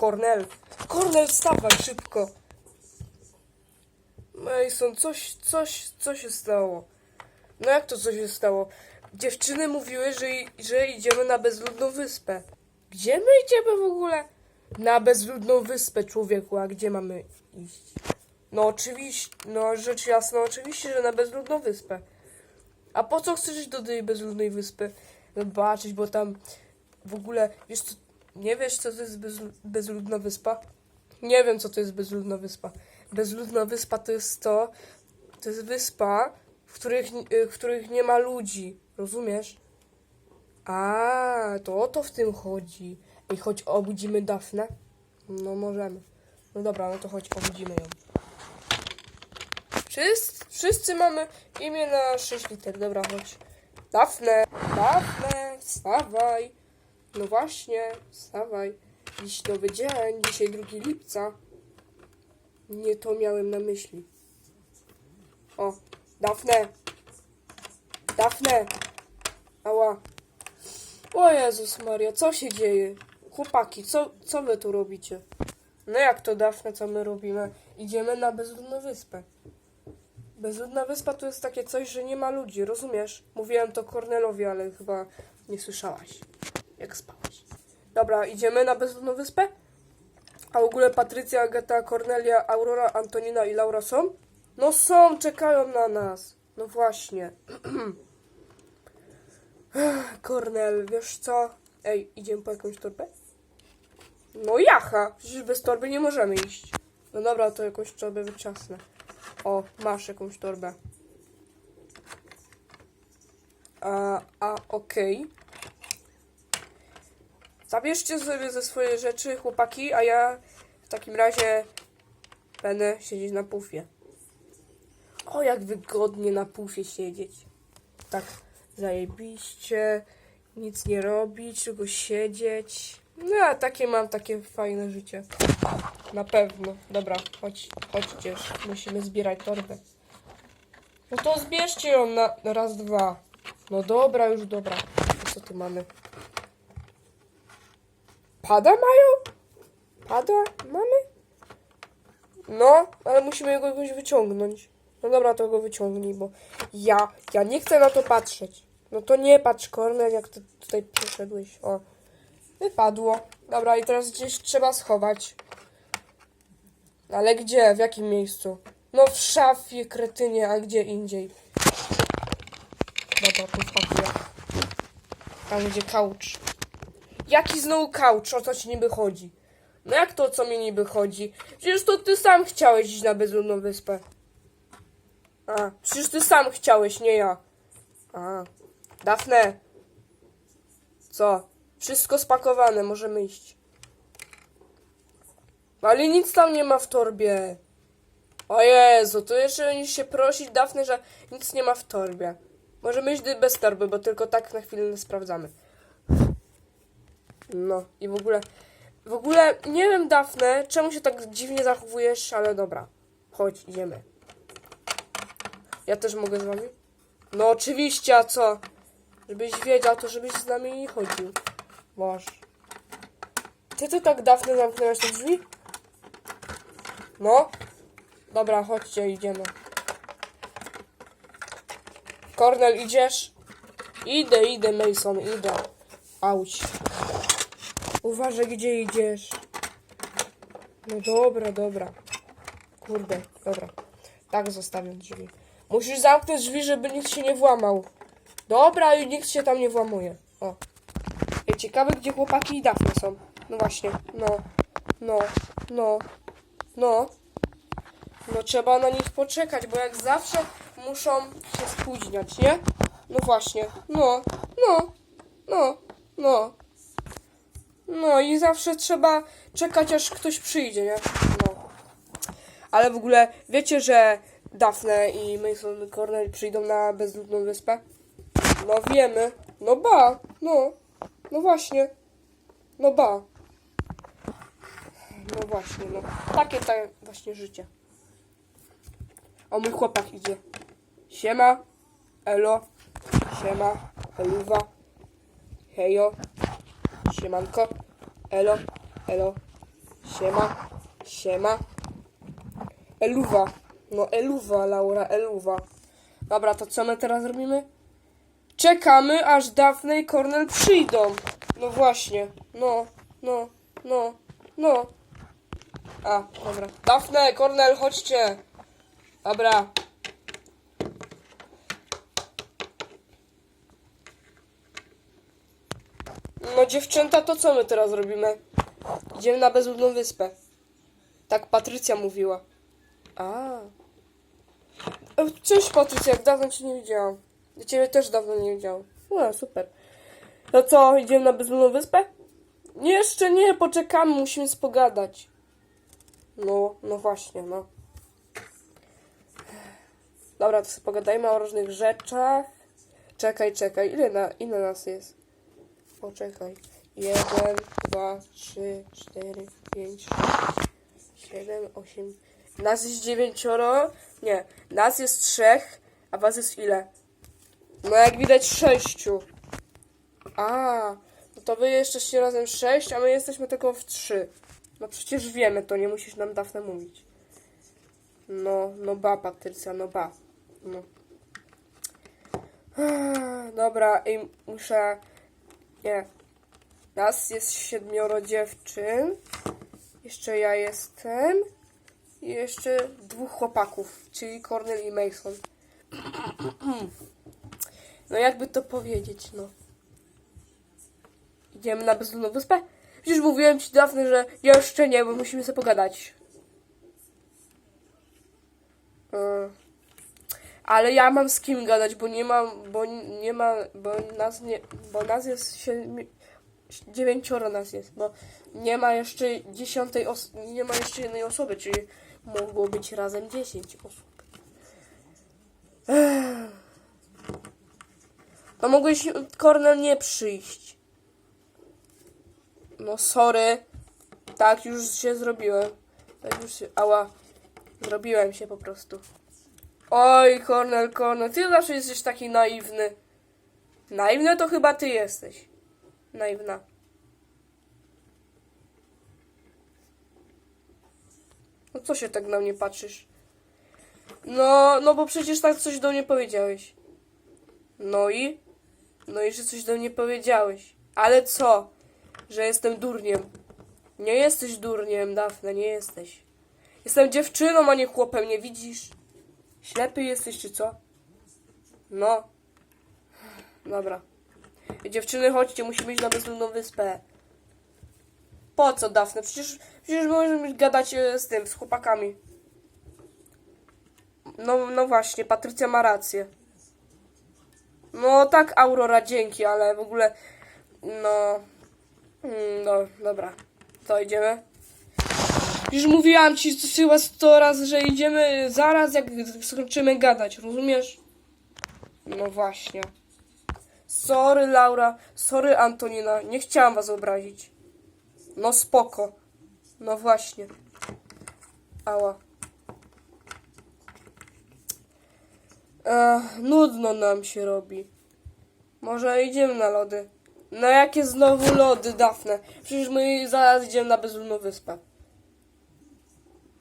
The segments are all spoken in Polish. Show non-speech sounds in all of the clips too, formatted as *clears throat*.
Kornel. Kornel, wstawaj szybko. Mason, coś, coś, co się stało? No jak to co się stało? Dziewczyny mówiły, że, że idziemy na bezludną wyspę. Gdzie my idziemy w ogóle? Na bezludną wyspę, człowieku, a gdzie mamy iść? No oczywiście, no rzecz jasna, oczywiście, że na bezludną wyspę. A po co chcesz iść do tej bezludnej wyspy? Zobaczyć, bo tam w ogóle, wiesz co, nie wiesz co to jest bezlu- bezludna wyspa? Nie wiem co to jest bezludna wyspa. Bezludna wyspa to jest to, to jest wyspa, w których, y, w których nie ma ludzi, rozumiesz? A, to o to w tym chodzi. I choć obudzimy Dafnę? No możemy. No dobra, no to chodź obudzimy ją. Wszyscy, wszyscy mamy imię na 6 liter. Dobra, chodź. Dafne, Dafne, wstawaj. No właśnie, wstawaj. Dziś nowy dzień, dzisiaj 2 lipca. Nie to miałem na myśli. O, Dafne. Dafne. Ała. O Jezus Maria, co się dzieje? Chłopaki, co, co wy tu robicie? No jak to Dafne, co my robimy? Idziemy na bezludną wyspę. Bezludna wyspa to jest takie coś, że nie ma ludzi, rozumiesz? Mówiłem to Kornelowi, ale chyba nie słyszałaś, jak spałaś. Dobra, idziemy na bezludną wyspę? A w ogóle Patrycja, Agata, Kornelia, Aurora, Antonina i Laura są? No są, czekają na nas. No właśnie. *clears throat* Kornel, wiesz co? Ej, idziemy po jakąś torbę? No jacha, przecież bez torby nie możemy iść. No dobra, to jakąś torbę wyczasnę. O, masz jakąś torbę. A, a okej. Zabierzcie sobie ze swoje rzeczy, chłopaki, a ja w takim razie będę siedzieć na pufie. O, jak wygodnie na pufie siedzieć. Tak zajebiście, nic nie robić, tylko siedzieć. No, a takie mam takie fajne życie. Na pewno. Dobra, chodź, chodźcie, musimy zbierać torbę. No to zbierzcie ją na raz, dwa. No dobra, już dobra. Co tu mamy? Pada mają? Pada mamy? No, ale musimy go jakoś wyciągnąć. No dobra, to go wyciągnij, bo ja, ja nie chcę na to patrzeć. No to nie patrz, Kornel, jak ty tutaj przyszedłeś. O, wypadło. Dobra, i teraz gdzieś trzeba schować. Ale gdzie? W jakim miejscu? No w szafie, kretynie, a gdzie indziej? Dobra, tu wpakuję. Tam gdzie couch. Jaki znowu couch? O co ci niby chodzi? No jak to, o co mi niby chodzi? Przecież to ty sam chciałeś iść na bezludną wyspę. A, przecież ty sam chciałeś, nie ja. A, Dafne. Co? Wszystko spakowane, możemy iść. Ale nic tam nie ma w torbie. O Jezu, to jeszcze będziesz się prosić, Dafne, że nic nie ma w torbie. Możemy iść bez torby, bo tylko tak na chwilę sprawdzamy. No i w ogóle, w ogóle nie wiem, Dafne, czemu się tak dziwnie zachowujesz, ale dobra. Chodź, idziemy. Ja też mogę z wami? No oczywiście, a co? Żebyś wiedział, to żebyś z nami nie chodził. Boż. Ty tu tak Dafne zamknęłaś te drzwi? No. Dobra, chodźcie, idziemy. Kornel, idziesz? Idę, idę, Mason, idę. Auć. Uważaj, gdzie idziesz. No dobra, dobra. Kurde, dobra. Tak zostawiam drzwi. Musisz zamknąć drzwi, żeby nikt się nie włamał. Dobra, i nikt się tam nie włamuje. O. Ej, ciekawe, gdzie chłopaki i Dafne są. No właśnie. No. No. No. No. No trzeba na nich poczekać, bo jak zawsze muszą się spóźniać, nie? No właśnie. No. No. No. No. No i zawsze trzeba czekać, aż ktoś przyjdzie, nie? No. Ale w ogóle wiecie, że Daphne i Mason Cornell przyjdą na bezludną wyspę? No wiemy. No ba. No. No właśnie. No ba. No właśnie, no. Takie tak właśnie życie. O, mój chłopak idzie. Siema. Elo. Siema. Eluwa. Hejo. Siemanko. Elo. Elo. Siema. Siema. Eluwa. No eluwa, Laura, eluwa. Dobra, to co my teraz robimy? Czekamy, aż Daphne i Cornel przyjdą. No właśnie. No, no, no, no. A, dobra. Daphne, Cornel, chodźcie. Dobra. No dziewczęta, to co my teraz robimy? Idziemy na bezludną wyspę. Tak Patrycja mówiła. A. E, Cześć Patrycja, jak dawno cię nie widziałam. Ja ciebie też dawno nie widziałam. No super. No co, idziemy na bezludną wyspę? Nie, jeszcze nie, poczekamy, musimy spogadać. No, no właśnie, no. Dobra, to sobie pogadajmy o różnych rzeczach. Czekaj, czekaj, ile, na, ile nas jest? Poczekaj. Jeden, dwa, trzy, cztery, pięć, sześć, siedem, osiem. Nas jest dziewięcioro. Nie, nas jest trzech, a was jest ile? No jak widać sześciu. A, no to wy jesteście razem sześć, a my jesteśmy tylko w trzy. No przecież wiemy to, nie musisz nam Dafne mówić. No, no ba, Patrycja, no ba. No. Dobra, i muszę... Nie. Nas jest siedmioro dziewczyn. Jeszcze ja jestem. I jeszcze dwóch chłopaków, czyli Cornel i Mason. No jakby to powiedzieć, no. Idziemy na bezludną wyspę? Przecież mówiłem ci dawno, że jeszcze nie, bo musimy sobie pogadać. Mm. Ale ja mam z kim gadać, bo nie mam, bo nie ma, bo nas nie, bo nas jest siedmi, dziewięcioro nas jest, bo nie ma jeszcze dziesiątej os- nie ma jeszcze jednej osoby, czyli mogło być razem dziesięć osób. No mogłeś, Kornel, nie przyjść. No sorry. Tak, już się zrobiłem. Tak już się, ała. Zrobiłem się po prostu. Oj, Kornel, Kornel, ty zawsze jesteś taki naiwny. Naiwny to chyba ty jesteś. Naiwna. No co się tak na mnie patrzysz? No, no bo przecież tak coś do mnie powiedziałeś. No i? No i że coś do mnie powiedziałeś. Ale co? Że jestem durniem. Nie jesteś durniem, Dafne, nie jesteś. Jestem dziewczyną, a nie chłopem, nie widzisz? Ślepy jesteś, czy co? No. Dobra. Dziewczyny, chodźcie, musimy iść na bezludną wyspę. Po co, Dafne? Przecież, przecież możemy gadać e, z tym, z chłopakami. No, no właśnie, Patrycja ma rację. No tak, Aurora, dzięki, ale w ogóle, no, no, dobra, to idziemy. Już mówiłam ci chyba sto razy, że idziemy zaraz, jak skończymy gadać, rozumiesz? No właśnie. Sorry, Laura, sorry, Antonina, nie chciałam was obrazić. No spoko. No właśnie. Ała. Ech, nudno nam się robi. Może idziemy na lody. No jakie znowu lody, Dafne? Przecież my zaraz idziemy na bezludną wyspę.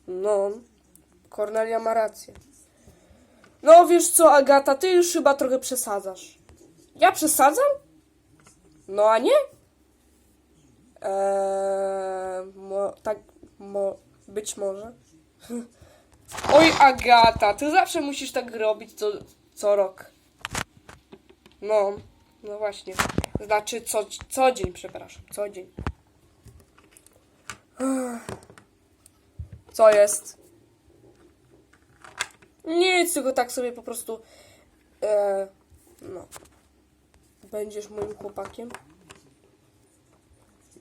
No, Kornelia ma rację. No wiesz co, Agata, ty już chyba trochę przesadzasz. Ja przesadzam? No a nie? Eee, mo, tak, mo, być może. *laughs* Oj, Agata, ty zawsze musisz tak robić co, co rok. No, no właśnie. Znaczy co, co dzień, przepraszam, co dzień. Co jest? Nic, tylko tak sobie po prostu. E, no. Będziesz moim chłopakiem?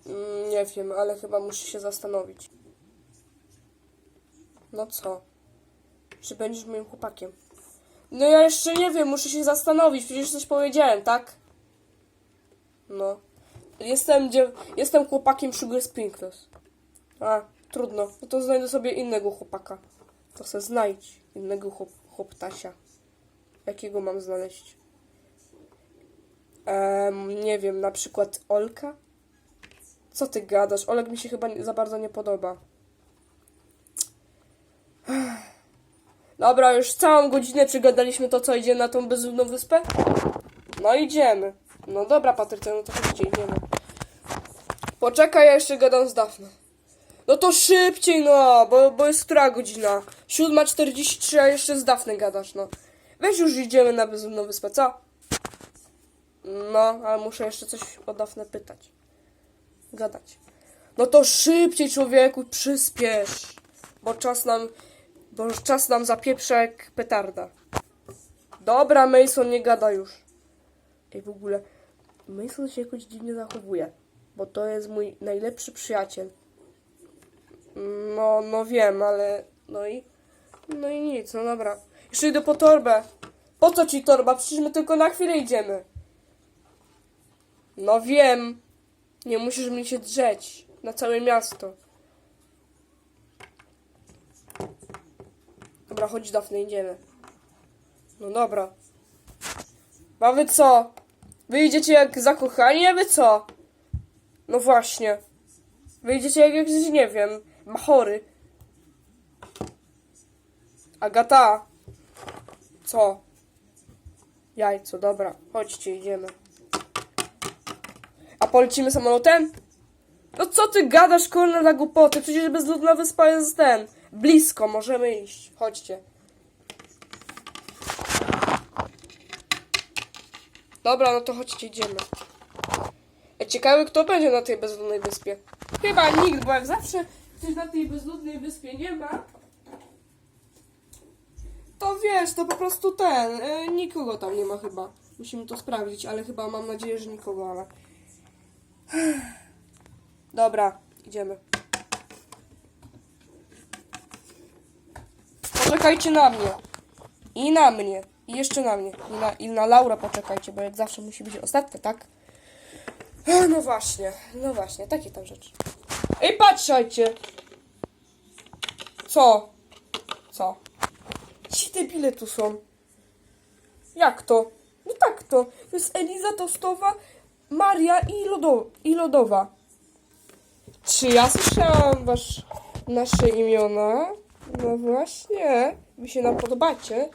Mm, Nie wiem, ale chyba muszę się zastanowić. No co? Czy będziesz moim chłopakiem? No ja jeszcze nie wiem, muszę się zastanowić, przecież coś powiedziałem, tak? No. Jestem, jestem chłopakiem Sugar Sprinkles. A, Trudno, no to znajdę sobie innego chłopaka. To se znajdź innego chłop chłoptasia. Jakiego mam znaleźć? Um, nie wiem, na przykład Olka? Co ty gadasz? Olek mi się chyba za bardzo nie podoba. *sighs* Dobra, już całą godzinę przygadaliśmy to, co idzie na tą bezludną wyspę. No idziemy. No dobra, Patrycja, no to chodźcie, idziemy. Poczekaj, ja jeszcze gadam z Dafne. No to szybciej, no, bo, bo jest która godzina? 7.43, a jeszcze z Dafne gadasz, no. Weź już idziemy na bezludną wyspę, co? No, ale muszę jeszcze coś o Dafne pytać. Gadać. No to szybciej, człowieku, przyspiesz. Bo czas nam, bo czas nam zapieprza jak petarda. Dobra, Mason, nie gada już. Ej, w ogóle, Mason się jakoś dziwnie zachowuje. Bo to jest mój najlepszy przyjaciel. No, no wiem, ale... No i... No i nic, no dobra. Jeszcze idę po torbę. Po co ci torba? Przecież my tylko na chwilę idziemy. No wiem. Nie musisz mnie się drzeć. Na całe miasto. Dobra, chodź Dafne, idziemy. No dobra. A wy co? Wy idziecie jak zakochani, a wy co? No właśnie. Wy idziecie jak jakiś, nie wiem, machory. Agata. Co? Jajco, dobra. Chodźcie, idziemy. A polecimy samolotem? No co ty gadasz, kurna, na głupoty? Przecież bezludna wyspa jest ten. Blisko, możemy iść. Chodźcie. Dobra, no to chodźcie, idziemy. Ej, Ciekawe, kto będzie na tej bezludnej wyspie. Chyba nikt, bo jak zawsze ktoś na tej bezludnej wyspie nie ma, to wiesz, to po prostu ten, y, nikogo tam nie ma chyba. Musimy to sprawdzić, ale chyba mam nadzieję, że nikogo, ale... *sighs* Dobra, idziemy. Poczekajcie na mnie. I na mnie. I jeszcze na mnie. I na, i na Laura poczekajcie, bo jak zawsze musi być ostatnia, tak? *sighs* No właśnie, no właśnie, takie tam rzeczy. Ej, patrzajcie! Co? Co? Ci debile tu są. Jak to? No tak to. To jest Eliza Tostowa, Maria i, Lodo, i Lodowa. Czy ja słyszałam wasz, nasze imiona? No właśnie. Wy się nam podobacie.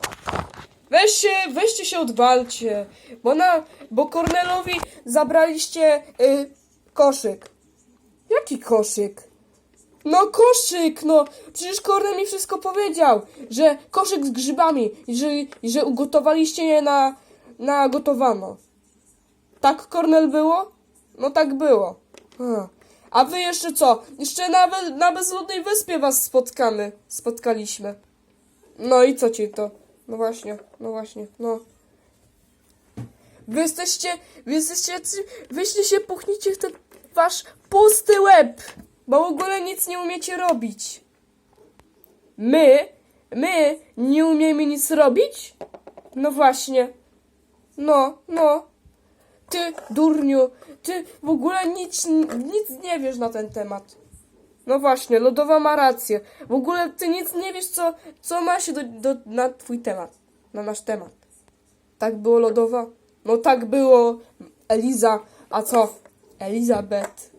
Weź się, weźcie się odwalcie, bo na, bo Kornelowi zabraliście y, koszyk. Jaki koszyk? No koszyk, no przecież Kornel mi wszystko powiedział, że koszyk z grzybami, że, że ugotowaliście je na, na gotowano. Tak Kornel było? No tak było. A, wy jeszcze co? Jeszcze nawet na bezludnej wyspie was spotkamy, spotkaliśmy. No i co ci to? No właśnie, no właśnie, no. Wy jesteście, wy jesteście wyście się puchnicie w ten wasz pusty łeb, bo w ogóle nic nie umiecie robić. My, my nie umiemy nic robić? No właśnie. No, no. Ty, durniu, ty w ogóle nic, nic nie wiesz na ten temat. No właśnie, Lodowa ma rację. W ogóle ty nic nie wiesz, co, co ma się do, do, na twój temat. Na nasz temat. Tak było Lodowa? No tak było Eliza. A co? Elizabeth.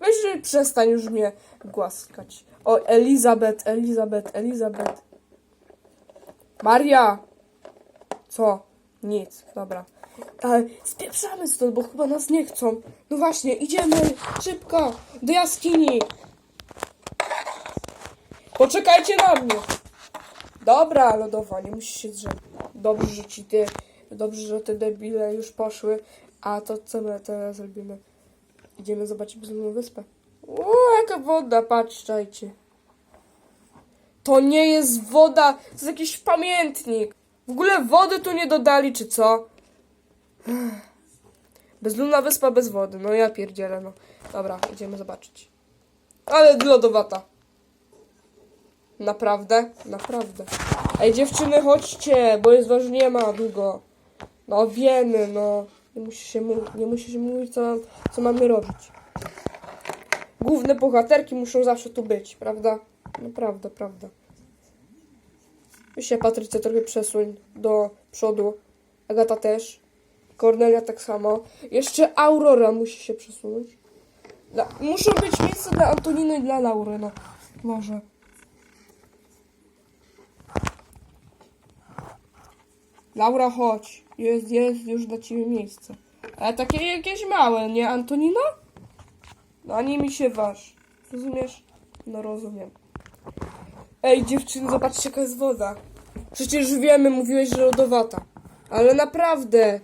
Weź, że przestań już mnie głaskać. O, Elizabeth, Elizabeth, Elizabeth. Maria! Co? Nic, dobra. Ale spieprzamy stąd, bo chyba nas nie chcą. No właśnie, idziemy szybko do jaskini. Poczekajcie na mnie. Dobra, lodowa, nie musisz się drzeć. Dobrze, że ci ty, dobrze, że te debile już poszły. A to co my teraz zrobimy? Idziemy zobaczyć bezludną wyspę. O, jaka woda, patrzcie. To nie jest woda, to jest jakiś pamiętnik. W ogóle wody tu nie dodali, czy co? *sighs* Bezludna wyspa bez wody. No ja pierdzielę, no. Dobra, idziemy zobaczyć. Ale lodowata. Naprawdę? Naprawdę. Ej, dziewczyny, chodźcie, bo jest was nie ma długo. No wiemy, no. Nie musisz się, mu- nie musisz mówić, co, co mamy robić. Główne bohaterki muszą zawsze tu być, prawda? No prawda, prawda. Się, Patrycja, trochę przesuń do przodu. Agata też. Kornelia tak samo. Jeszcze Aurora musi się przesunąć. Dla, muszą być miejsca dla Antoniny i dla Laury, no. Może. Laura, chodź. Jest, jest już dla ciebie miejsce. Ale takie jakieś małe, nie Antonina? No ani mi się waż. Rozumiesz? No rozumiem. Ej, dziewczyny, zobaczcie jaka jest woda. Przecież wiemy, mówiłeś, że lodowata. Ale naprawdę.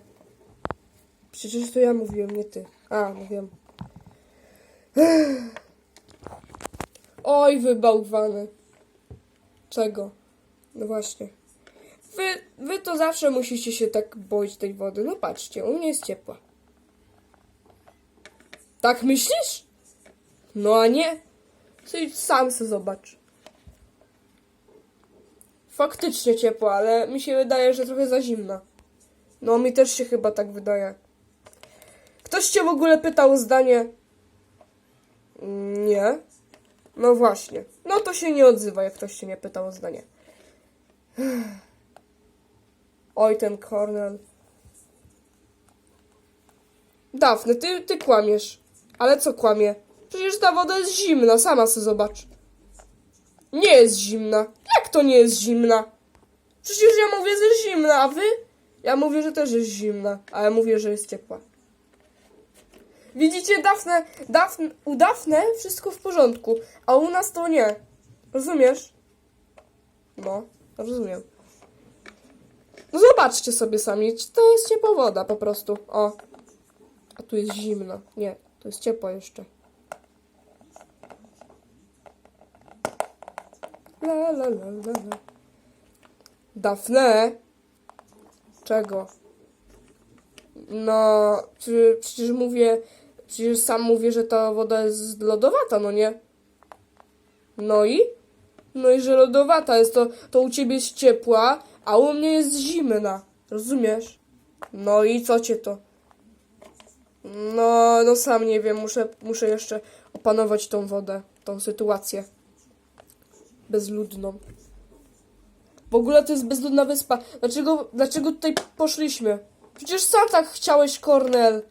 Przecież to ja mówiłem, nie ty. A, wiem. Oj, wy bałwany. Czego? No właśnie. Wy, wy to zawsze musicie się tak boić tej wody. No patrzcie, u mnie jest ciepła. Tak myślisz? No a nie? Ty sam se zobacz. Faktycznie ciepła, ale mi się wydaje, że trochę za zimna. No mi też się chyba tak wydaje. Ktoś cię w ogóle pytał o zdanie? Mm, Nie. No właśnie. No to się nie odzywa, jak ktoś cię nie pytał o zdanie. Oj, ten Cornel. Dafne, ty, ty kłamiesz. Ale co kłamie? Przecież ta woda jest zimna, sama se zobacz. Nie jest zimna. Jak to nie jest zimna? Przecież ja mówię, że jest zimna, a wy? Ja mówię, że też jest zimna, a ja mówię, że jest ciepła. Widzicie, Dafne, Dafne, u Dafne wszystko w porządku, a u nas to nie. Rozumiesz? No, rozumiem. Zobaczcie sobie sami, to jest ciepła woda po prostu. O. A tu jest zimno. Nie, to jest ciepła jeszcze. La la la la la. Dafne? Czego? No, przecież mówię, przecież sam mówię, że ta woda jest lodowata, no nie? No i? No i że lodowata jest, to, to u ciebie jest ciepła, a u mnie jest zimna. Rozumiesz? No i co cię to? No, no sam nie wiem, muszę, muszę jeszcze opanować tą wodę, tą sytuację. Bezludną. W ogóle to jest bezludna wyspa. Dlaczego, dlaczego tutaj poszliśmy? Przecież sam tak chciałeś, Kornel.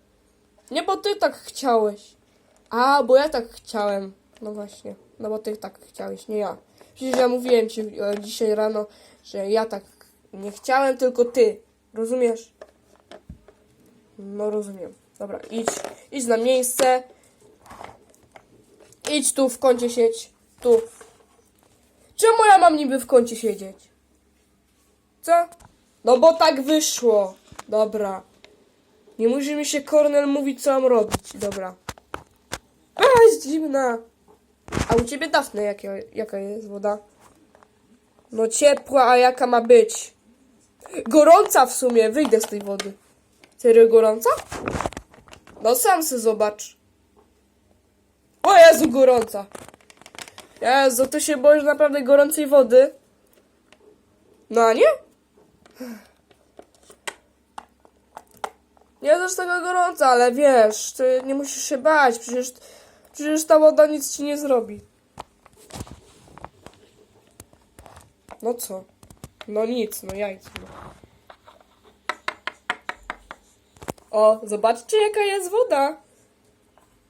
Nie, bo ty tak chciałeś. A, bo ja tak chciałem. No właśnie. No bo ty tak chciałeś, nie ja. Przecież ja mówiłem ci e, dzisiaj rano, że ja tak nie chciałem, tylko ty. Rozumiesz? No rozumiem. Dobra, idź, idź na miejsce. Idź tu w kącie siedź. Tu. Czemu ja mam niby w kącie siedzieć? Co? No bo tak wyszło. Dobra. Nie musi mi się Kornel mówić, co mam robić. Dobra. A, jest zimna. A u ciebie Dafne, jakie, jaka jest woda? No ciepła, a jaka ma być? Gorąca w sumie, wyjdę z tej wody. Serio gorąca? No sam se zobacz. O Jezu, gorąca. Jezu, ty się boisz naprawdę gorącej wody? No a nie? Nie jest aż taka gorąca, ale wiesz, ty nie musisz się bać, przecież, przecież ta woda nic ci nie zrobi. No co? No nic, no jajco. No. O, zobaczcie jaka jest woda.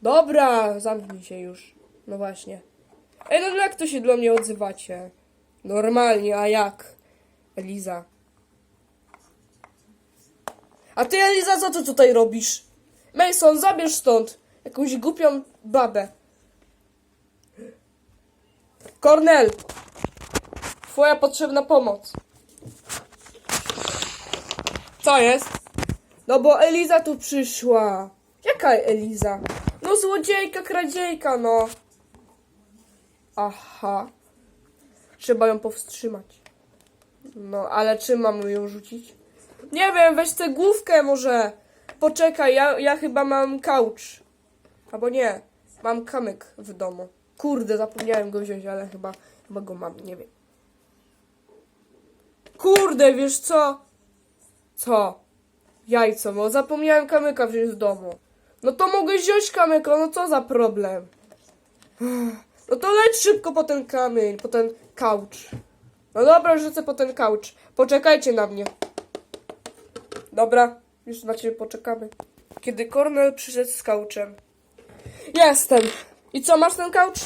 Dobra, zamknij się już. No właśnie. Ej, no jak to się do mnie odzywacie? Normalnie, a jak? Eliza. A ty, Eliza, co ty tutaj robisz? Mason, zabierz stąd jakąś głupią babę. Kornel! Twoja potrzebna pomoc. Co jest? No bo Eliza tu przyszła. Jaka Eliza? No złodziejka, kradziejka, no. Aha. Trzeba ją powstrzymać. No, ale czym mam ją rzucić? Nie wiem, weź tę główkę może. Poczekaj, ja, ja chyba mam couch. Albo nie, mam kamyk w domu. Kurde, zapomniałem go wziąć, ale chyba, chyba go mam, nie wiem. Kurde, wiesz co? Co? Jajco, bo zapomniałem kamyka wziąć z domu. No to mogę wziąć kamyka, no co za problem? *sighs* No to leć szybko po ten kamień, po ten couch. No dobra, rzucę po ten couch. Poczekajcie na mnie. Dobra, już na ciebie poczekamy. Kiedy Cornel przyszedł z couchem. Jestem. I co, masz ten couch?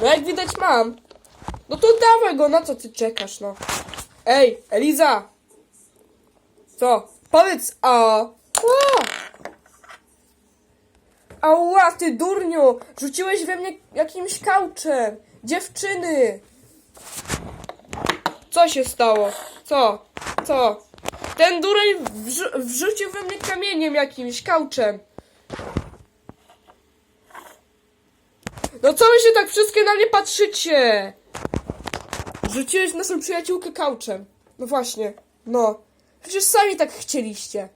No jak widać mam. No to dawaj go, na co ty czekasz, no. Ej, Eliza! Co? Powiedz a. a. Ała, ty durniu! Rzuciłeś we mnie jakimś kauczem! Dziewczyny! Co się stało? Co? Co? Ten dureń wrzu- wrzucił we mnie kamieniem jakimś, kauczem. No co wy się tak wszystkie na mnie patrzycie? Rzuciłeś naszą przyjaciółkę kauczem. No właśnie, no. Przecież sami tak chcieliście.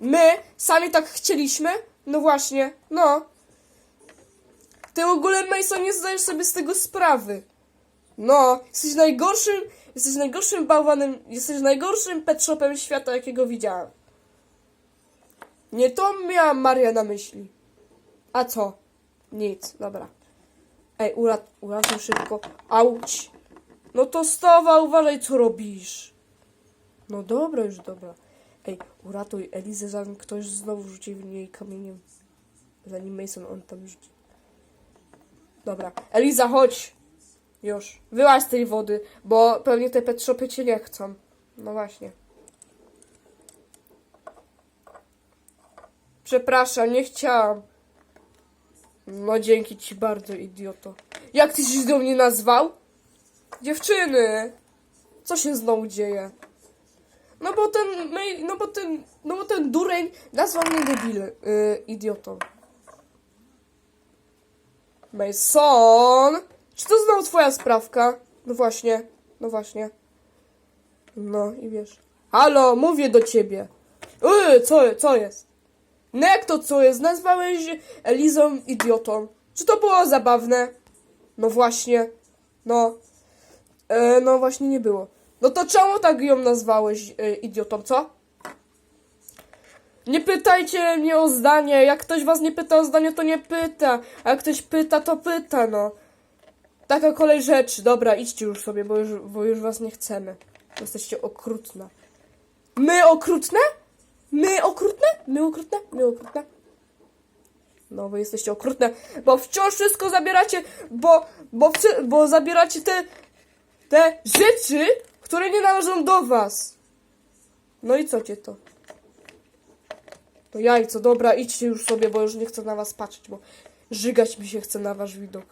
My sami tak chcieliśmy? No właśnie, no. Ty w ogóle, Mason, nie zdajesz sobie z tego sprawy. No, jesteś najgorszym, jesteś najgorszym bałwanem, jesteś najgorszym pet shopem świata, jakiego widziałam. Nie to miała Maria na myśli. A co? Nic, dobra. Ej, urat, uratuj szybko. Auć. No to stowa, uważaj co robisz. No dobra, już dobra. Ej, uratuj Elizę, zanim ktoś znowu rzuci w niej kamieniem. Zanim Mason on tam rzuci. Dobra, Eliza, chodź. Już. Wyłaź z tej wody, bo pewnie te pet shopy cię nie chcą. No właśnie. Przepraszam, nie chciałam. No dzięki ci bardzo, idioto. Jak ty się do mnie nazwał? Dziewczyny! Co się znowu dzieje? No bo ten, mej- no bo ten, no bo ten dureń nazwał mnie debil, yy, idiotą. Mason! Czy to znowu twoja sprawka? No właśnie, no właśnie. No i wiesz. Halo, mówię do ciebie. Yy, co, co jest? No jak to co jest? Nazwałeś Elizą idiotą. Czy to było zabawne? No właśnie. No. E, no właśnie nie było. No to czemu tak ją nazwałeś e, idiotą, co? Nie pytajcie mnie o zdanie. Jak ktoś was nie pyta o zdanie, to nie pyta. A jak ktoś pyta, to pyta, no. Taka kolej rzeczy. Dobra, idźcie już sobie, bo już, bo już was nie chcemy. Jesteście okrutne. My okrutne? My okrutne? My okrutne? My okrutne? No, wy jesteście okrutne, bo wciąż wszystko zabieracie, bo, bo, bo zabieracie te, te rzeczy, które nie należą do was. No i co cię to? To jajco, dobra, idźcie już sobie, bo już nie chcę na was patrzeć, bo żygać mi się chce na wasz widok.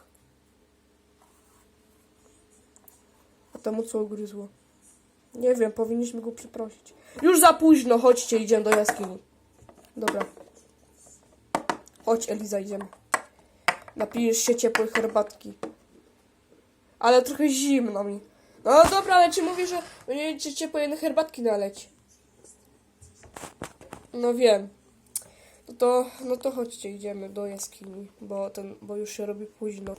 A temu co ugryzło? Nie wiem, powinniśmy go przeprosić. Już za późno, chodźcie, idziemy do jaskini. Dobra. Chodź, Eliza, idziemy. Napijesz się ciepłej herbatki. Ale trochę zimno mi. No dobra, ale ci mówię, że będziecie ciepłej herbatki naleć. No wiem. No to, no to chodźcie, idziemy do jaskini, bo, ten, bo już się robi późno.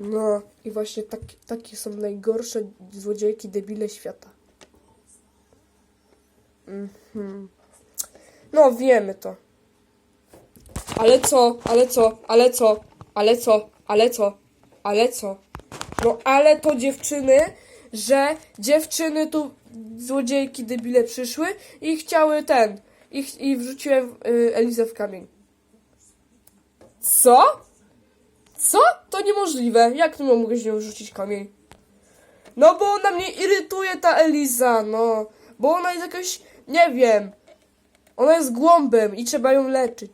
No i właśnie tak, takie są najgorsze złodziejki, debile świata. Mhm. No wiemy to. Ale co, ale co, ale co, ale co, ale co, ale co? No ale to dziewczyny, że dziewczyny tu złodziejki debile przyszły i chciały ten, i, i wrzuciłem y, Elizę w kamień. Co? Co? To niemożliwe. Jak tu mogę z nią rzucić kamień? No bo ona mnie irytuje ta Eliza, no. Bo ona jest jakaś, nie wiem. Ona jest głąbem i trzeba ją leczyć.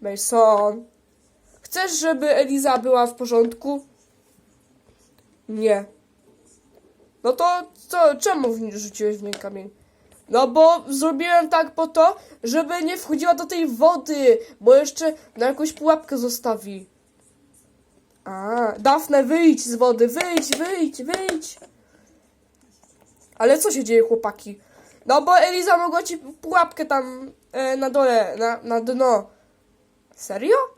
Mason. Chcesz, żeby Eliza była w porządku? Nie. No to co, czemu rzuciłeś w niej kamień? No bo zrobiłem tak po to, żeby nie wchodziła do tej wody, bo jeszcze na jakąś pułapkę zostawi. A, Dafne, wyjdź z wody, wyjdź, wyjdź, wyjdź. Ale co się dzieje, chłopaki? No bo Eliza mogła ci pułapkę tam e, na dole, na, na dno. Serio?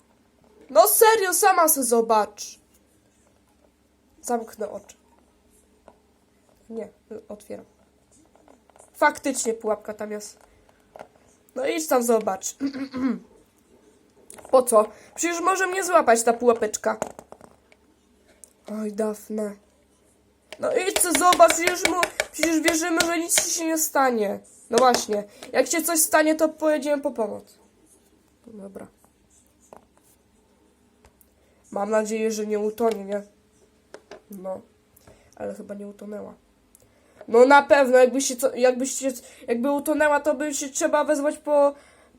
No serio, sama se zobacz. Zamknę oczy. Nie, otwieram. Faktycznie pułapka tam jest. No idź tam zobacz. *clears throat* Po co? Przecież może mnie złapać ta pułapeczka. Oj, Dafne. No idź co zobacz, przecież, mu, przecież wierzymy, że nic ci się nie stanie. No właśnie, jak się coś stanie, to pojedziemy po pomoc. Dobra. Mam nadzieję, że nie utonie, nie? No, ale chyba nie utonęła. No na pewno, jakby się, co- jakby się, jakby utonęła, to by się trzeba wezwać po,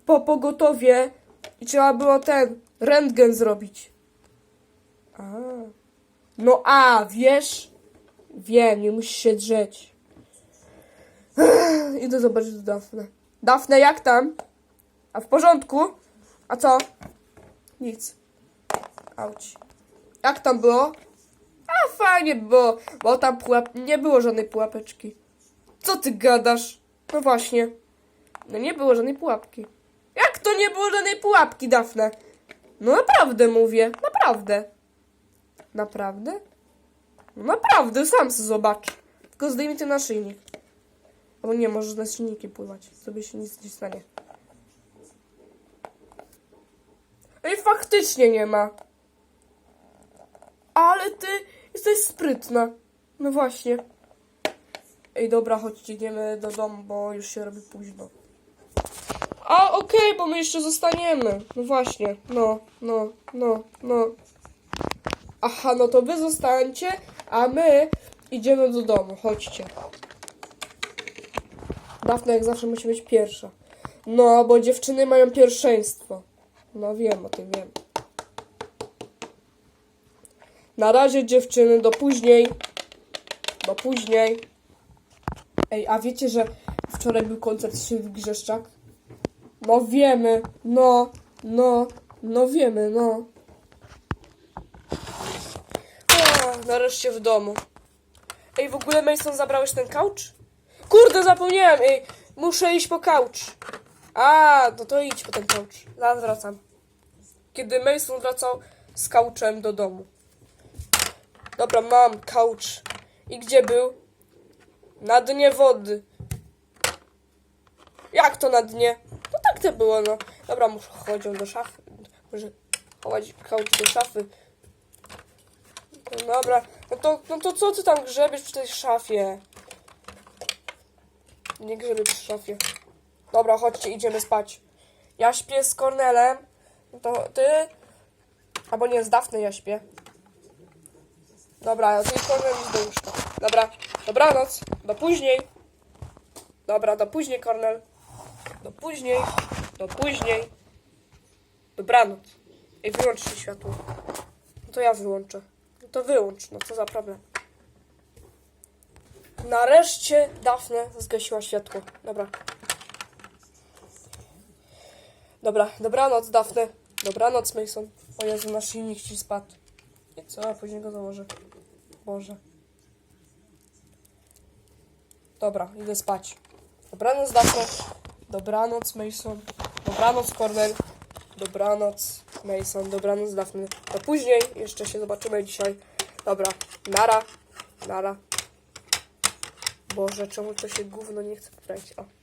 po pogotowie i trzeba było ten rentgen zrobić. A. No a, wiesz? Wiem, nie musisz się drzeć. *sighs* Idę zobaczyć do Dafne. Dafne, jak tam? A w porządku? A co? Nic. Auć. Jak tam było? A fajnie było, bo tam pułap... nie było żadnej pułapeczki. Co ty gadasz? No właśnie. No nie było żadnej pułapki. Jak to nie było żadnej pułapki, Dafne? No naprawdę mówię, naprawdę. Naprawdę? No naprawdę, sam sobie zobacz. Tylko zdejmij ten naszyjnik. Bo nie, możesz na silniki pływać. Sobie się nic nie stanie. Ej, faktycznie nie ma. Ale ty jesteś sprytna. No właśnie. Ej, dobra, chodźcie, idziemy do domu, bo już się robi późno. A, okej, bo my jeszcze zostaniemy. No właśnie, no, no, no, no. Aha, no to wy zostańcie, a my idziemy do domu. Chodźcie. Dafna jak zawsze musi być pierwsza. No, bo dziewczyny mają pierwszeństwo. No wiem o tym, wiem. Na razie dziewczyny, do później. Do później. Ej, a wiecie, że wczoraj był koncert Sylwii Grzeszczak? No wiemy, no, no, no wiemy, no. Ach, nareszcie w domu. Ej, w ogóle Mason zabrałeś ten couch? Kurde, zapomniałem, ej, muszę iść po couch. A, no to idź po ten couch. Zaraz wracam. Kiedy Mason wracał z couchem do domu. Dobra, mam couch. I gdzie był? Na dnie wody. Jak to na dnie? No tak to było, no. Dobra, muszę chodzić do szafy. Muszę chować couch do szafy. No dobra, no to, no to co ty tam grzebiesz przy tej szafie? Nie grzebię przy szafie. Dobra, chodźcie, idziemy spać. Ja śpię z Kornelem. To ty... Albo nie, z Dafne ja śpię. Dobra, ty i Kornel do łóżka. Dobra, dobranoc. Do później. Dobra, do później, Kornel. Do później. Do później. Dobranoc. Ej, wyłącz się światło. No to ja wyłączę. No to wyłącz, no co za problem. Nareszcie Dafne zgasiła światło. Dobra. Dobra, dobranoc Dafne. Dobranoc Mason. O Jezu, nasz silnik ci spadł. Co? Później go założę. Boże. Dobra, idę spać. Dobranoc Dafne. Dobranoc Mason. Dobranoc Cornel. Dobranoc Mason. Dobranoc Dafne. Do później. Jeszcze się zobaczymy dzisiaj. Dobra. Nara. Nara. Boże, czemu to się gówno nie chce poprawić? O.